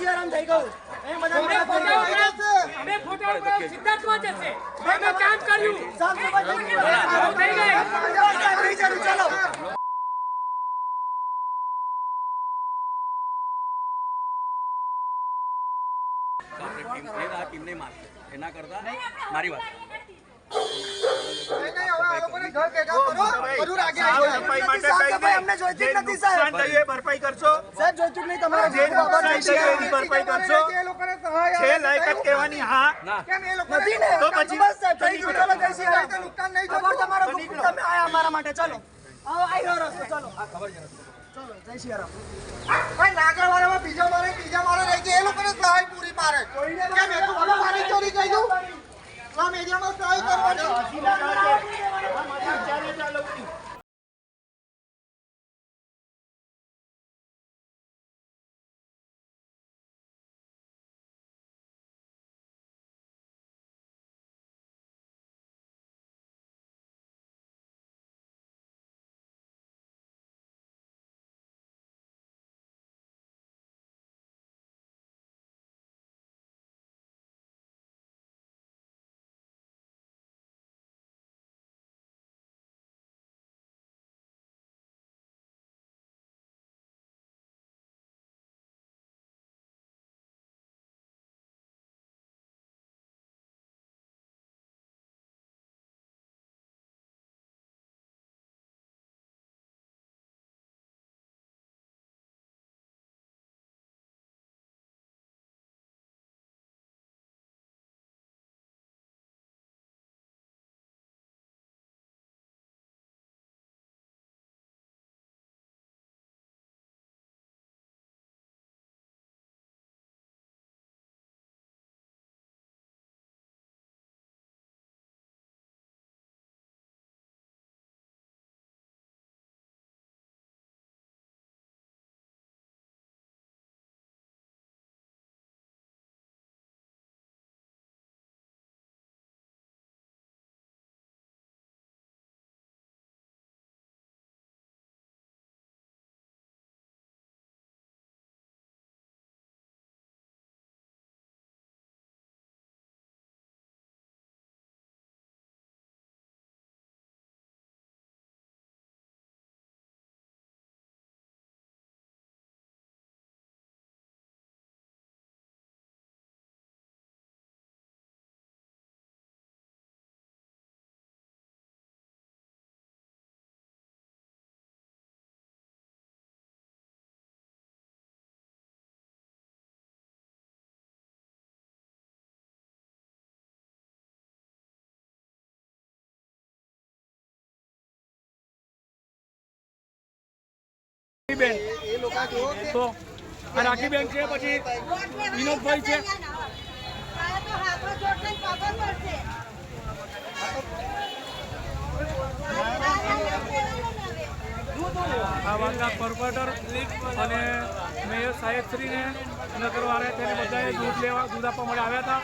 સિયારામ થઈ ગયું એ બધા અમે ફોટો સિદ્ધાર્થમાં જશે કામ કર્યું. ચાલો ટીમને મારશે. એના કરતા મારી વાત. સફાઈ માટે છે ચાલો ખબર આઈ રસ્તો ચાલો ચલો જય શ્રી રામ ભાઈ નાગરવાડામાં બીજા ત્રીજા મારે રહી ગયા એ લોકોને સહાય પૂરી પાડે કેમ એ તો હવે મારી ચોરી કહી દઉં આ મીડિયામાં સહાય બેન. તો આ રાખીબેન છે, પછી વિનોદભાઈ છે. આ વાતના કોર્પોરેટર અને મેયર સાહેબશ્રીને નગરવાળાએ તેને બધાએ દૂધ લેવા દૂધ આપવા આવ્યા હતા.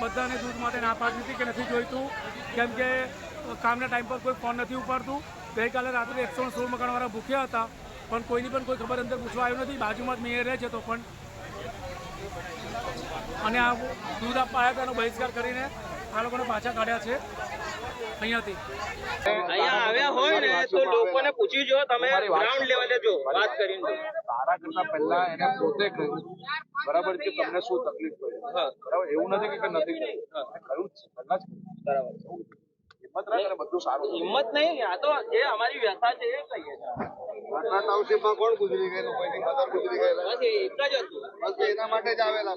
બધાને દૂધ માટે ના પાડી કે નથી જોઈતું. કેમ કે કામના ટાઈમ પર કોઈ ફોન નથી ઉપાડતું. ગઈકાલે રાત્રે એકસો સોળ મકાનવાળા ભૂખ્યા હતા. પણ કોઈની પણ કોઈ ખબર અંદર પૂછવા આવ્યું નથી. બાજુમાં જ મેયર રહે છે તો પણ. અને આ દૂધ આપવા આવ્યા બહિષ્કાર કરીને આ લોકોને પાછા કાઢ્યા છે. અહીંયાથી. અહીંયા આવ્યા હોય ને તો લોકોને પૂછી જો તમે ગ્રાઉન્ડ લેવલે જો વાત કરીને તારા કરતા પહેલા એને પોતે કહ્યું. બરાબર કે તમને શું તકલીફ પડી? બરાબર એવું નથી કે કે નથી કહ્યું. છે પહેલા જ બરાબર. હિંમત રાખ બધું સારું હિંમત નહીં આ તો જે અમારી વ્યથા છે એ કહીએ. છીએ ઘટના ટાઉનશીપમાં કોણ ગુજરી ગયેલું? કોઈની મધર ગુજરી ગયેલા? બસ એના માટે જ આવેલા.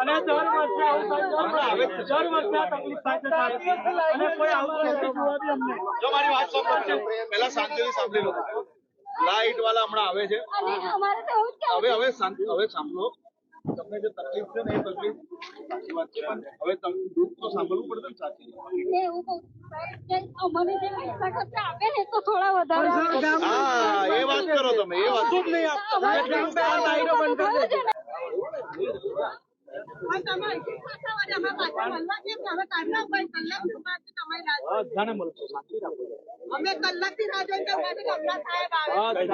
અને દર વર્ષે આવું દર વર્ષે. આ તકલીફ થાય છે અને કોઈ આવું નથી અમને. જો મારી વાત સાંભળો પહેલા શાંતિથી સાંભળી લો. લાઈટ વાળા હમણાં આવે છે. હવે હવે શાંતિ હવે સાંભળો. તમને જે તકલીફ છે ને એ તકલીફ સાચી વાત છે પણ હવે તમને દુઃખ તો સાંભળવું પડે ને સાચી એ વાત કરો તમે એ વાત નહીં. તમારી. અમે કલાકથી રાહ જોઈને ઊભા છીએ કે હમણાં સાહેબ આવે.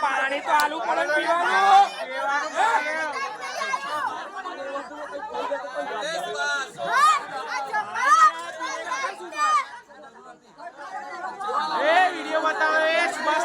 પાણી તો આલુ પડે પીવાનું એ વીડિયો બતાવો એ સુભાષ